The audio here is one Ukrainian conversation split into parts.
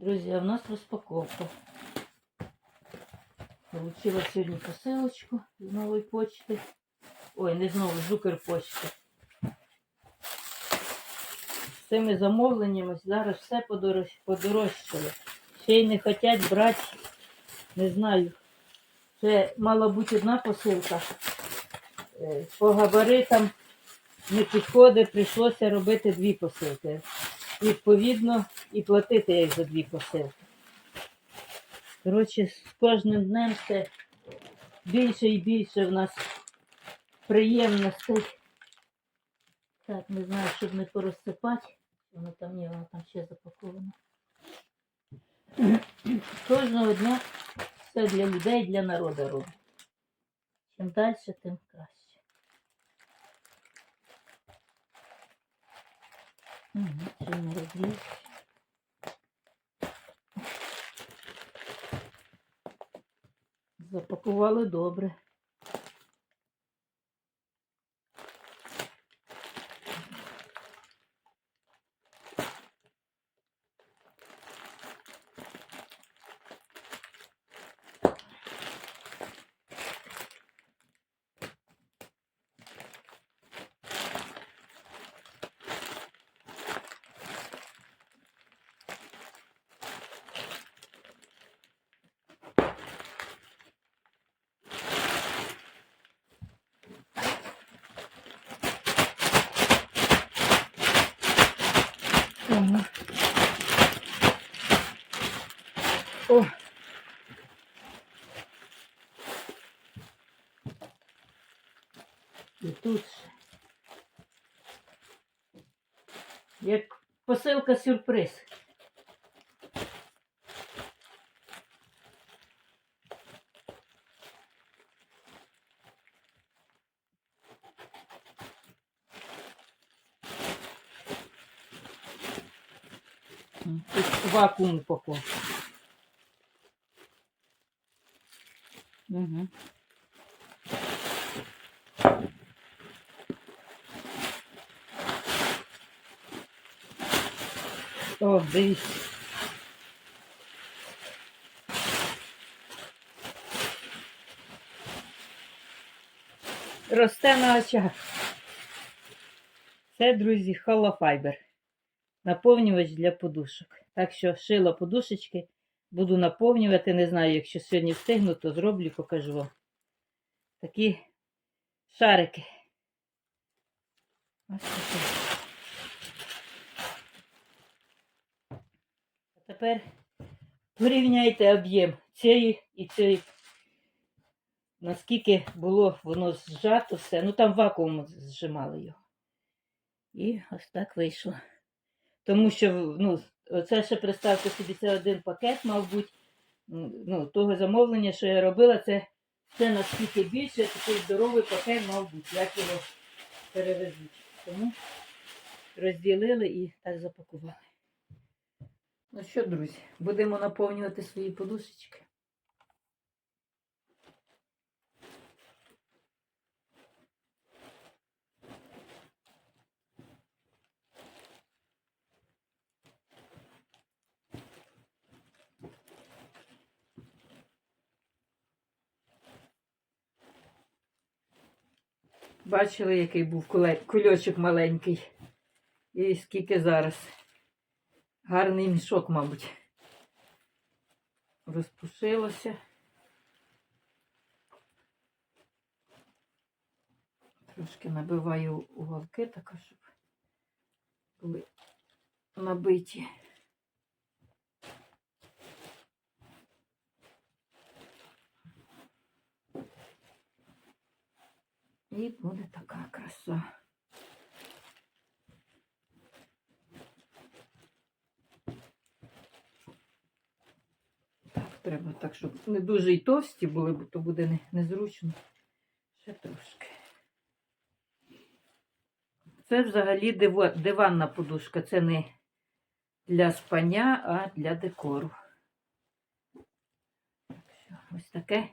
Друзі, в нас розпаковка. Получила сьогодні посилочку з нової почти. Ой, не знову, з Укрпочти. З цими замовленнями зараз все подорож- подорожчало. Ще й не хочуть брати, не знаю. Це мала бути одна посилка. Е, По габаритам не підходить, прийшлося робити дві посилки. Відповідно, і платити як за дві посилки. Коротше, з кожним днем все більше і більше в нас приємностей. Так, не знаю, щоб не порозсипати. Воно там ні, воно там ще запаковано. Кожного дня все для людей, для народу робить. Чим далі, тим не розліз. Запакували добре. О. І тут. Як посилка сюрприз. Вакуум упаковка. Угу. О, дивіться. Росте на очах. Це, друзі, холофайбер. Наповнювач для подушок. Так що шила подушечки, буду наповнювати. Не знаю, якщо сьогодні встигну, то зроблю, покажу вам. Такі шарики. Ось такі. А тепер порівняйте об'єм цієї і цієї. Наскільки було воно зжато все. Ну там вакуум зжимали його. І ось так вийшло. Тому що, ну, це ще представте собі, це один пакет, мабуть, ну, того замовлення, що я робила, це, це наскільки більше, такий здоровий пакет мав бути, як його перевезуть. Тому розділили і так запакували. Ну що, друзі, будемо наповнювати свої подушечки. Бачили, який був кульочок маленький. І скільки зараз. Гарний мішок, мабуть. Розпушилося. Трошки набиваю уголки, так щоб були набиті. І буде така краса. Так, треба так, щоб не дуже і товсті були, бо то буде незручно. Ще трошки. Це взагалі диванна подушка. Це не для спання, а для декору. Так що, ось таке.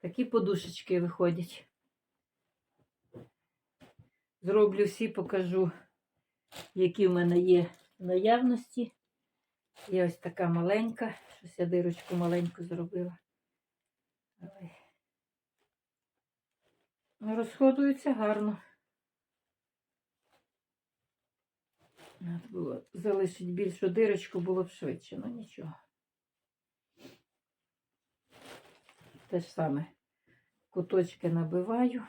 Такі подушечки виходять. Зроблю всі, покажу, які в мене є наявності. І ось така маленька, щось я дирочку маленьку зробила. Ну, розходується гарно. Надо було залишити більшу дирочку, було б швидше, ну нічого. Те ж саме куточки набиваю.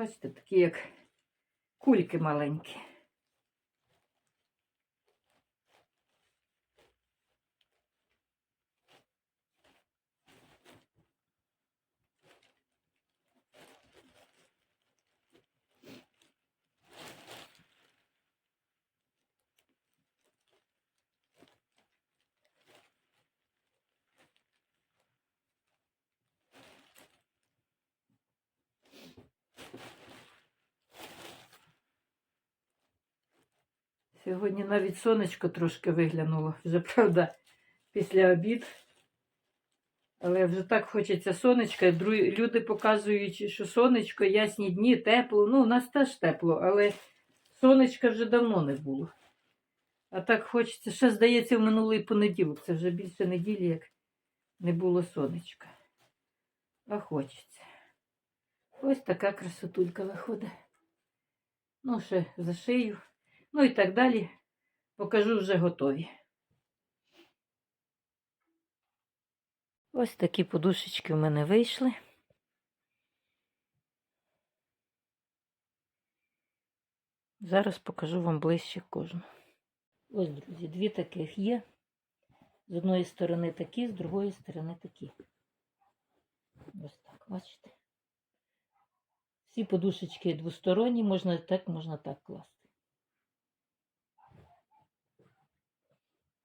Бачите, такі як кульки маленькі. Сьогодні навіть сонечко трошки виглянуло. Вже правда, після обід. Але вже так хочеться сонечка. Люди показують, що сонечко, ясні дні, тепло. Ну, у нас теж тепло, але сонечка вже давно не було. А так хочеться, ще здається, в минулий понеділок. Це вже більше неділі, як не було сонечка. А хочеться. Ось така красотулька виходить. Ну, ще зашию. Ну і так далі. Покажу вже готові. Ось такі подушечки в мене вийшли. Зараз покажу вам ближче кожну. Ось, друзі, дві таких є. З одної сторони такі, з другої сторони такі. Ось так, бачите? Всі подушечки двосторонні, можна так, можна так класти.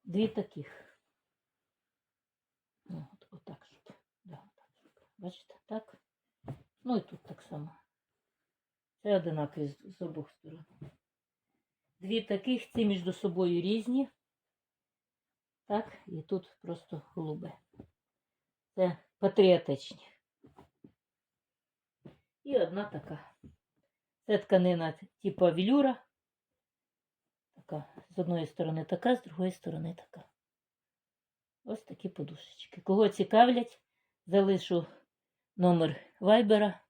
Дві таких. Ну, от, отак, щоб. Да, отак, щоб. Бачите, так. Ну і тут так само. Це одинакові з, з обох сторон. Дві таких, ці між собою різні. Так, і тут просто голубе. Це патріотичні. І одна така. Це тканина типу велюра. Така. З одної сторони така, з другої сторони така. Ось такі подушечки. Кого цікавлять, залишу номер вайбера.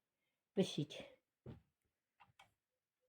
Пишіть.